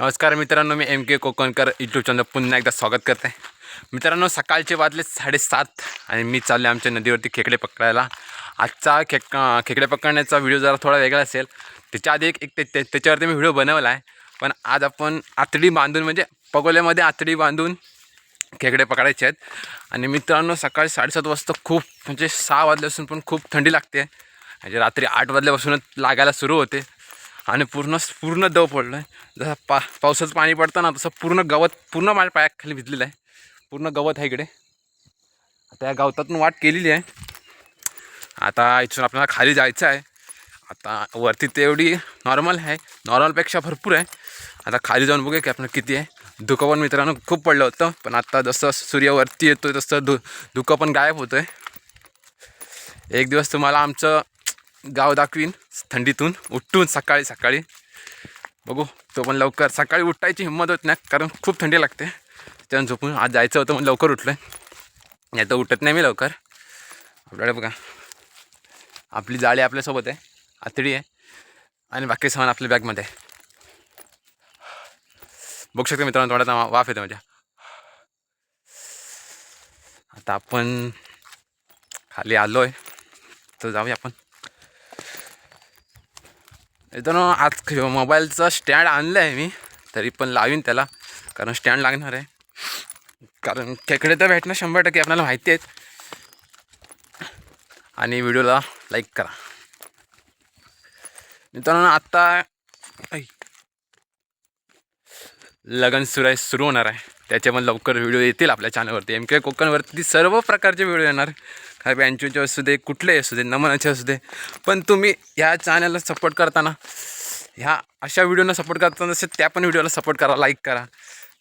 नमस्कार मित्रांनो मी M K Kokankar YouTube channel पुन्हा एकदा स्वागत करते. मित्रांनो सकाळचे वाजले साडेसात आणि मी चालले आमच्या नदीवरती खेकडे पकडायला. आजचा खेक खेकडे पकडण्याचा व्हिडिओ जरा थोडा वेगळा असेल. त्याच्या आधी एक एक ते- ते- त्याच्यावरती मी व्हिडिओ बनवला आहे. पण आज आपण आतडी बांधून म्हणजे पगोल्यामध्ये आतडी बांधून खेकडे पकडायचे आहेत. आणि मित्रांनो सकाळी साडेसात वाजता खूप म्हणजे सहा वाजल्यापासून पण खूप थंडी लागते. म्हणजे रात्री आठ वाजल्यापासूनच लागायला सुरू होते. आणि पूर्ण पूर्ण दव पडलं आहे जसं पा पावसाचं पाणी पडतं ना तसं पूर्ण गवत पूर्ण माझ्या पायाखाली भिजलेलं आहे. पूर्ण गवत आहे इकडे. आता या गवतातून वाट केलेली आहे. आता इथून आपल्याला खाली जायचं आहे. आता वरती तेवढी नॉर्मल आहे. नॉर्मलपेक्षा भरपूर आहे. आता खाली जाऊन बघूया की आपण किती आहे. धुकं पण मित्रांनो खूप पडलं होतं. पण आता जसं सूर्य वरती येतो तसं धु धुकं पण गायब होतं आहे एक दिवस तुम्हाला आमचं गाव दाखवीन थंडीतून उठून सकाळी सकाळी. बघू तो पण लवकर सकाळी उठायची हिंमत होत नाही कारण खूप थंडी लागते. त्यानं झोपून आज जायचं होतं मग लवकर उठलं आहे नाही तर उठत नाही मी लवकर. आपल्याकडे बघा आपली जाळी आपल्यासोबत आहे आतडी आहे आणि बाकी सामान आपल्या बॅगमध्ये आहे. बघू शकतो मित्रांनो थोडा वाफ येतो माझ्या. आता आपण खाली आलो आहे तर जाऊया आपण. मित्रांनो आज मोबाईलचा स्टँड आणलं आहे मी तरी पण लावीन त्याला कारण स्टँड लागणार आहे. कारण खेकडे तर भेटणं शंभर टक्के आपल्याला माहिती आहेत. आणि व्हिडिओला लाईक करा. मित्रांनो आत्ता ऐ, लगन सुराय सुरू होणार आहे. त्याचे पण लवकर व्हिडिओ येतील आपल्या चॅनलवरती. एम के कोकणवरती सर्व प्रकारचे व्हिडिओ येणार. काय बँचूचे असू दे कुठलेही असू दे नमनाचे असू दे. पण तुम्ही ह्या चॅनलला सपोर्ट करताना ह्या अशा व्हिडिओना सपोर्ट करताना तसे त्या पण व्हिडिओला सपोर्ट करा लाईक करा.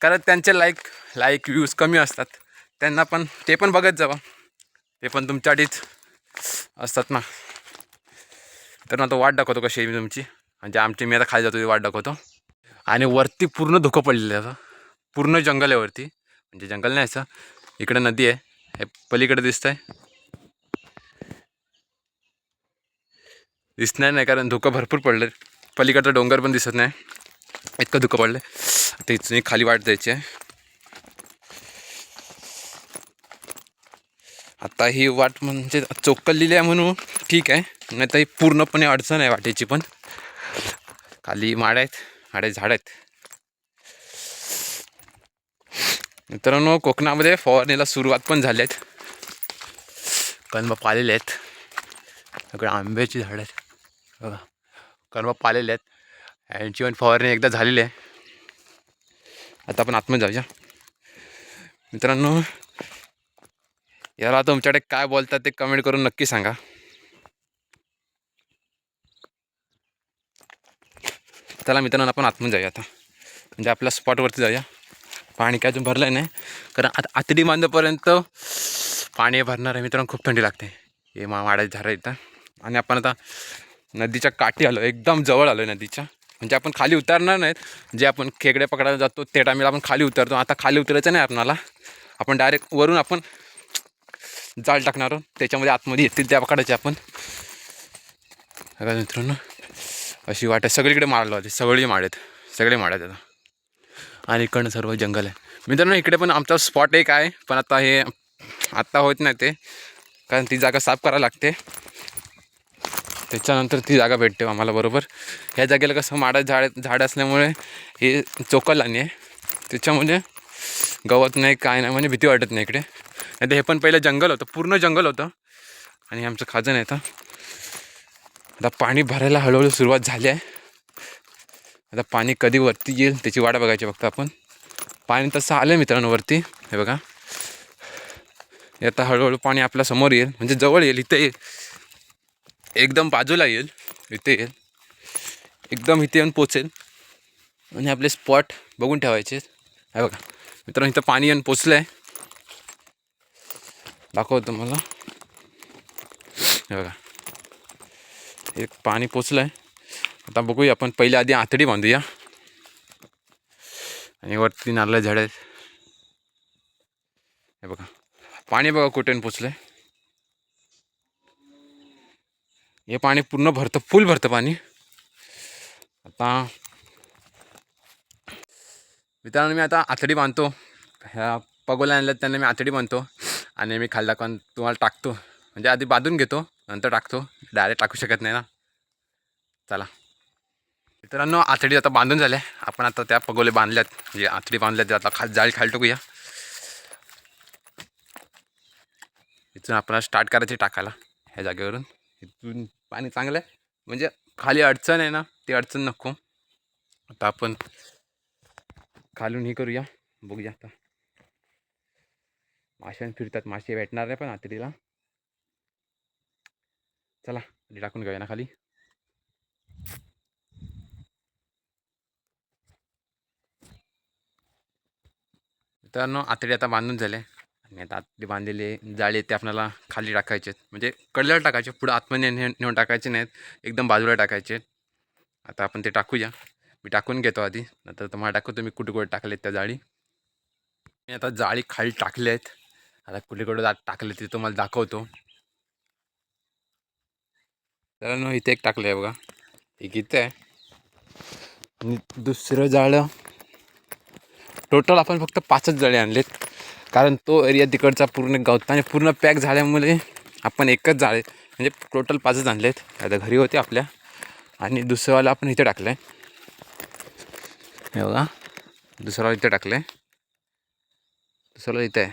कारण त्यांचे लाईक लाईक व्ह्यूज कमी असतात. त्यांना पण ते पण बघत जावा. ते पण तुमच्यासाठीच असतात ना. तर आता वाट दाखवतो कशी मी तुमची. म्हणजे आमची मी आता खाली जातो ती वाट दाखवतो. आणि वरती पूर्ण धुकं पडलेलं आहे आता. पूर्ण जंगल आहे वरती. म्हणजे जंगल नाही असं. इकडं नदी आहे. हे दिसत दिसतंय. दिसणार नाही कारण धुकं भरपूर पडलं पलीकडचं डोंगर पण दिसत नाही. इतकं धुकं पडलं आता इथून खाली वाट द्यायची आहे. आता ही वाट म्हणजे चोकललेली आहे म्हणून ठीक आहे. नाही तर ही पूर्णपणे अडचण आहे वाटेची पण. खाली माड आहेत. माडे झाड आहेत. मित्रांनो कोकणामध्ये फवारणीला सुरुवात पण झाली आहेत. कणबाप पालेले आहेत. सगळे आंब्याची झाडं आहेत. बघा कणबाप पालेले आहेत. यांची पण फवारणी एकदा झालेली आहे. आता आपण आतमध्ये जाऊया. मित्रांनो याला तुमच्याकडे काय बोलतात ते कमेंट करून नक्की सांगा. चला मित्रांनो आपण आतमध्ये जाऊया आता. म्हणजे आपल्या स्पॉटवरती जाऊया. पाणी काय अजून भरलं नाही. कारण आता आतडी बांधपर्यंत पाणी भरणार आहे मित्रांनो खूप थंडी लागते. हे मा वाड्याची झाडं इथं. आणि आपण आता नदीच्या काठी आलो एकदम जवळ आलो नदीच्या. म्हणजे आपण खाली उतरणार नाहीत. जे आपण खेकडे पकडायला जातो त्या टायमेला आपण खाली उतरतो. आता खाली उतरायचं नाही आपणाला. आपण डायरेक्ट वरून आपण जाळ टाकणार आहोत. त्याच्यामध्ये आतमध्ये येतील त्या पकडायचे आपण. मित्रांनो अशी वाट आहे. सगळीकडे मारलं होते सगळी माड आहेत. सगळे माड आहेत आता. आणि इकडनं सर्व जंगल आहे. मित्रांनो इकडे पण आमचा स्पॉट एक आहे पण आता हे आत्ता होत नाही ते कारण ती जागा साफ करायला लागते. त्याच्यानंतर ती जागा भेटते आम्हाला बरोबर? ह्या जागेला कसं माडा झाड झाड असल्यामुळे हे चोकल आणि आहे. त्याच्यामुळे गवत नाही काय नाही म्हणजे भीती वाटत नाही इकडे. नाही तर हे पण पहिलं जंगल होतं पूर्ण जंगल होतं. आणि आमचं खाजन आहे आता आता पाणी भरायला हळूहळू सुरुवात झाली आहे. आता पाणी कधी वरती येईल त्याची वाट बघायची फक्त आपण. पाणी तसं आलं आहे मित्रांनो वरती. हे बघा. आता हळूहळू पाणी आपल्यासमोर येईल. म्हणजे जवळ येईल. इथे येईल. एकदम बाजूला येईल. इथे येईल. एकदम इथे येऊन पोचेल. आणि आपले स्पॉट बघून ठेवायचे हे बघा. मित्रांनो इथं पाणी येऊन पोचलं आहे दाखवतो मला हे बघा. एक पाणी पोचलं आहे आता बघूया आपण पहिले आधी आतडी बांधूया. आणि वरती नारळ झाड आहेत. हे बघा पाणी बघा कुठेन पोचलं आहे हे पाणी पूर्ण भरतं फुल भरतं पाणी. आता मित्रांनो मी आता आतडी बांधतो. ह्या पगोल्या आणल्या त्यांना मी आतडी बांधतो. आणि मी खाल्ला दाखवून तुम्हाला टाकतो. म्हणजे आधी बांधून घेतो नंतर टाकतो. डायरेक्ट टाकू शकत नाही ना. चला. मित्रांनो आतडी आता बांधून झाल्या. आपण आता त्या पगोले बांधल्यात. म्हणजे आतडी बांधल्यात आता खा जाळी खाली टाकूया. इथून आपण स्टार्ट करायचे टाकायला ह्या जागेवरून. इथून पाणी चांगलं आहे. म्हणजे खाली अडचण आहे ना ती अडचण नको. आता आपण खालून हे करूया. बघूया आता. माशां फिरतात मासे भेटणार नाही पण आतडीला. चला टाकून घेऊया ना खाली. मित्रांनो आतडी आता बांधून झाले. आणि आता आतडी बांधलेले जाळी ते आपल्याला खाली टाकायचे आहेत. म्हणजे कडल्याला टाकायचे पुढं आतमध्ये ने नेऊन टाकायचे नाहीत. एकदम बाजूला टाकायचे आहेत. आता आपण ते टाकूया. मी टाकून घेतो आधी. नंतर तुम्हाला दाखवतो मी कुठे कुठे टाकलेत त्या जाळी. मी आता जाळी खाली टाकले आहेत. आता कुठे कुठे टाकले ते तुम्हाला दाखवतो. तर इथे एक टाकलं आहे बघा. एक इथे आहे. आणि दुसरं जाळं टोटल आपण फक्त पाचच जळे आणलेत. कारण तो एरिया तिकडचा पूर्ण गवताने पूर्ण पॅक झाल्यामुळे आपण एकच जाळे म्हणजे टोटल पाचच आणलेत. आता घरी होते आपल्या. आणि दुसरंवाला आपण इथे टाकलं आहे हे बघा. दुसऱ्याला इथे टाकलं आहे दुसऱ्याला इथे आहे.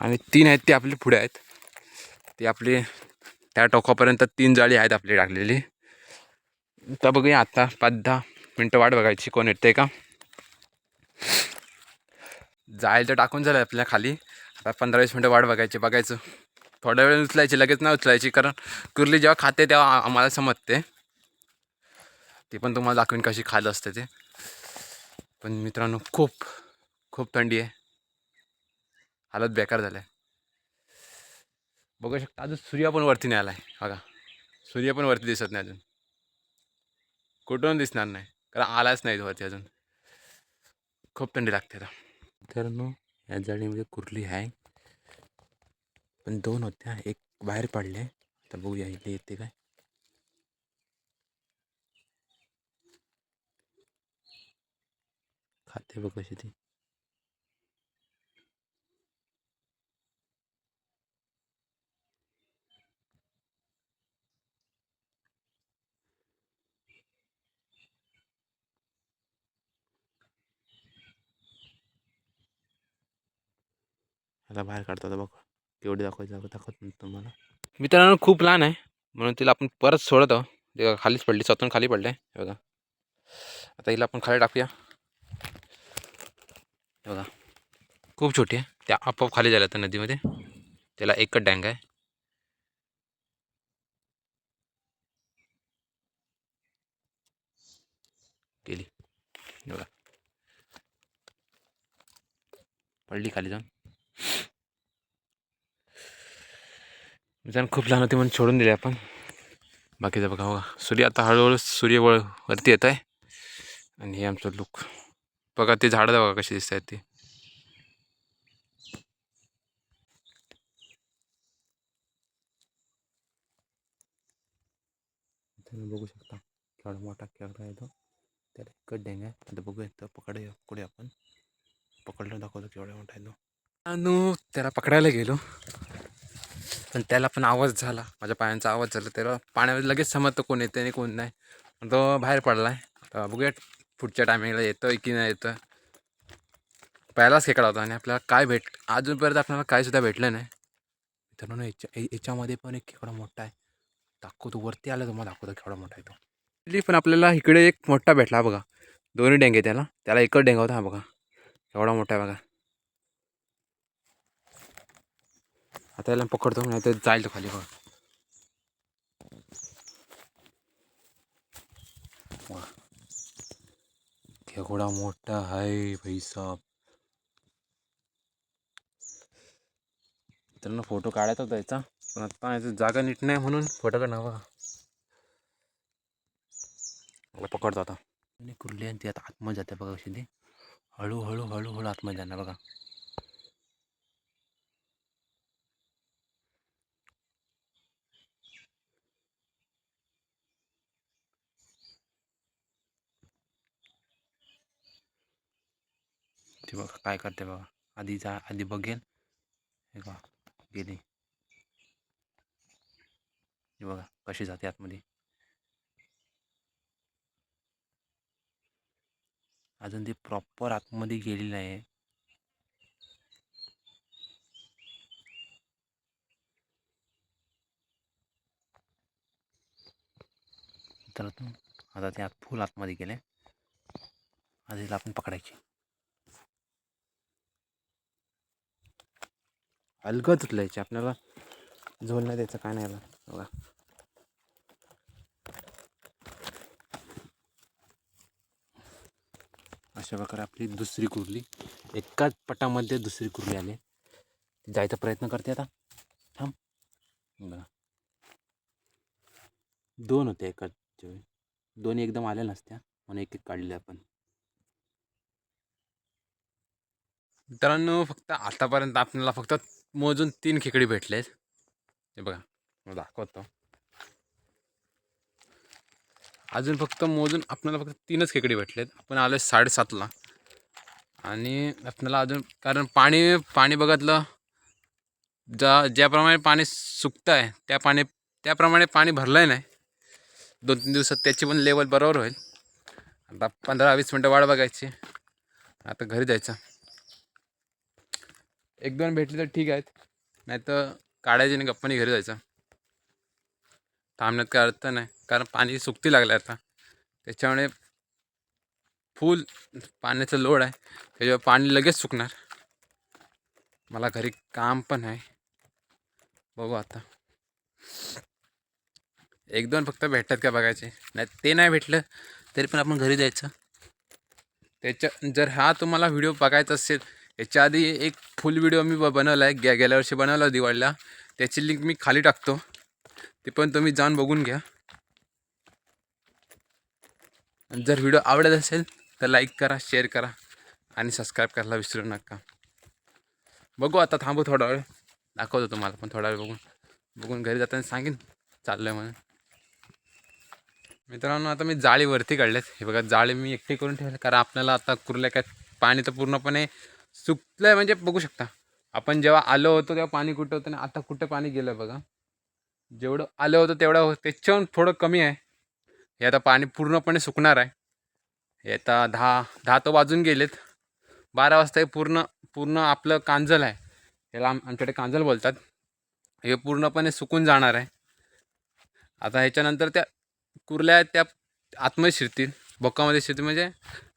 आणि तीन आहेत ते आपले पुढे आहेत. ते आपले त्या टोकापर्यंत तीन जाळी आहेत आपली टाकलेली. तर बघूया आता पाच दहा मिनटं वाट बघायची कोण येते का. जायला तर टाकून झालं आपल्या खाली. आता पंधरा वीस मिनटं वाट बघायची बघायचं. थोड्या वेळ उचलायची लगेच नाही उचलायची कारण कुर्ली जेव्हा खाते तेव्हा आम्हाला समजते. ती पण तुम्हाला दाखवीन कशी खाल असते ते. पण मित्रांनो खूप खूप थंडी आहे. हालत बेकार झालं आहे. बघू शकता अजून सूर्य पण वरती नाही आला आहे बघा सूर्य पण वरती दिसत नाही अजून. कुठून दिसणार नाही कारण आलाच नाही वरती अजून. खूप थंडी लागते आता. मित्रांनो या जाळीमध्ये कुर्ली आहे. पण दोन होत्या एक बाहेर पडले आता बघूया इथे येते काय. खाते बघ कशी ती. आता बाहेर काढतात बघ. केवढी दाखवायचं दाखवत तुम्हाला. मित्रांनो, खूप लहान आहे. म्हणून तिला आपण परत सोडतो ते खालीच पडली, स्वतःहून खाली पडले हे बघा. आता हिला आपण खाली टाकूया. हे बघा. खूप छोटी आहे. त्या आपोआप खाली झाल्या त्या नदीमध्ये. त्याला एकच डँग आहे. हे बघा. पडली खाली जाऊन. मित्रांनो खूप लहान होती म्हणून सोडून दिले आपण. बाकीचं बघा बघा. सूर्य आता हळूहळू सूर्यवळ वरती येत आहे. आणि हे आमचं लुक बघा ते झाडं बघा कशी दिसत आहेत ती बघू शकता. केवढा मोठा केवढा आहे तो. त्याला एकच डेंग आहे. आता बघूया तर पकडूया पकडूया आपण. पकडलं दाखवतो केवढा मोठा आहे तो. आणि त्याला पकडायला गेलो. पण त्याला पण आवाज झाला. माझ्या पायांचा आवाज झाला. त्याला पाण्यामध्ये लगेच समजतं कोण येतं आणि कोण नाही. तो बाहेर पडला आहे बघूया पुढच्या टायमिंगला येतं की नाही येतं पहिलाच खेकडा होता आणि आपल्याला काय भेट अजूनपर्यंत आपल्याला काय सुद्धा भेटलं नाही. मित्रांनो याच्या याच्यामध्ये पण एक खेकडा मोठा आहे. दाखवतो वरती आलं तुम्हाला दाखवतो खेकडा मोठा आहे तो. Actually पण आपल्याला इकडे एक मोठा भेटला बघा. दोन्ही डेंगे त्याला. त्याला एकच डेंगा होता हा बघा. एवढा मोठा आहे बघा. आता याला पकडतो नाही तर जाईल तो खाली बघ. वा. मोठा आहे भाईसाब त्यांना मित्रांनो फोटो काढायचा होता याचा पण आता याचा जागा नीट नाही म्हणून फोटो काढणार बघा. मला पकडतो आता. कुर्ली आणि ती आता आतमध्ये जाते बघा कशी ती. हळूहळू हळूहळू आतमध्ये जाणार बघा. ती बघा काय करते बघा आधी जा आधी बघेल हे बघा गेली. हे बघा कशी जाते आतमध्ये. अजून ती प्रॉपर आतमध्ये गेली नाही. तर आता ते आत फुल आतमध्ये गेले. आधी आपण पकडायची. अलगद उचलायची आपल्याला. झोल नाही द्यायचं काय नाही याला. बघा. अशा प्रकारे आपली दुसरी कुर्ली. एकाच पटामध्ये दुसरी कुर्ली आली. जायचा प्रयत्न करते आता. थांब. बघा. दोन होते एकाच वेळी दोन एकदम आल्या नसत्या. म्हणून एक एक काढले आपण मित्रांनो फक्त आतापर्यंत आपल्याला फक्त मोजून तीन खेकडी भेटले आहेत हे बघा दाखवतो. अजून फक्त मोजून आपल्याला फक्त तीनच खेकडी भेटलेत. आपण आलो साडेसातला. आणि आपल्याला अजून कारण पाणी पाणी बघितलं ज्या ज्याप्रमाणे पाणी सुकतं आहे त्या पाणी त्याप्रमाणे पाणी भरलं आहे नाही. दोन तीन दिवसात त्याची पण लेवल बरोबर होईल. आता पंधरा वीस मिनटं वाट बघायची. आता घरी जायचं. एक दोन भेटले तर ठीक आहेत. नाही तर काढायचे नाही गप्पानी घरी जायचं. थांबण्यात काय अर्थ नाही. कारण पाणी सुकती लागलं आहे आता. त्याच्यामुळे फुल पाण्याचं लोड आहे. त्याच्यावर पाणी लगेच सुकणार. मला घरी काम पण आहे. बघू आता. एक दोन फक्त भेटतात का बघायचे. नाही ते नाही भेटलं तरी पण आपण घरी जायचं. त्याच्या जर हा तुम्हाला व्हिडिओ बघायचा असेल याच्या आधी एक फुल व्हिडिओ मी ब बनवला आहे गे गेल्या वर्षी बनवला दिवाळीला. त्याची लिंक मी खाली टाकतो. ते पण तुम्ही जाऊन बघून घ्या. जर व्हिडिओ आवडत असेल तर लाईक करा शेअर करा आणि सबस्क्राईब करायला विसरू नका. बघू आता थांबू थोडा वेळ. दाखवतो तुम्हाला पण थोडा वेळ बघून. बघून घरी जाताना सांगेन. चाललं आहे म्हणून. मित्रांनो आता मी जाळी वरती काढलेत हे बघा जाळी मी एकटी करून ठेवले. कारण आपल्याला आता कुर्ल्या काय पाणी तर पूर्णपणे सुकलं आहे म्हणजे बघू शकता. आपण जेव्हा आलो होतो तेव्हा पाणी कुठं होतं आणि आता कुठं पाणी गेलं बघा. जेवढं आलं होतं तेवढं हो त्याच्याहून थोडं कमी आहे. हे आता पाणी पूर्णपणे सुकणार आहे. हे आता दहा दहा तो वाजून गेलेत. बारा वाजता हे पूर्ण पूर्ण आपलं कांजल आहे. याला आम आमच्याकडे कांजल बोलतात. हे पूर्णपणे सुकून जाणार आहे. आता ह्याच्यानंतर त्या कुर्ल्या त्या आतमध्ये शिरतील. बोकामध्ये शिरतील म्हणजे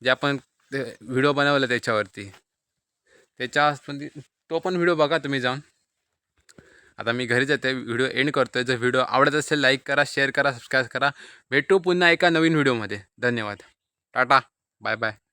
जे आपण व्हिडिओ बनवला त्याच्यावरती. त्याच्या तो पण व्हिडिओ बघा तुम्ही जाऊन. आता मी घरी जाते व्हिडिओ एंड करतो आहे जर व्हिडिओ आवडत असेल लाईक करा शेअर करा सबस्क्राईब करा. भेटू पुन्हा एका नवीन व्हिडिओमध्ये. धन्यवाद. टाटा. Bye bye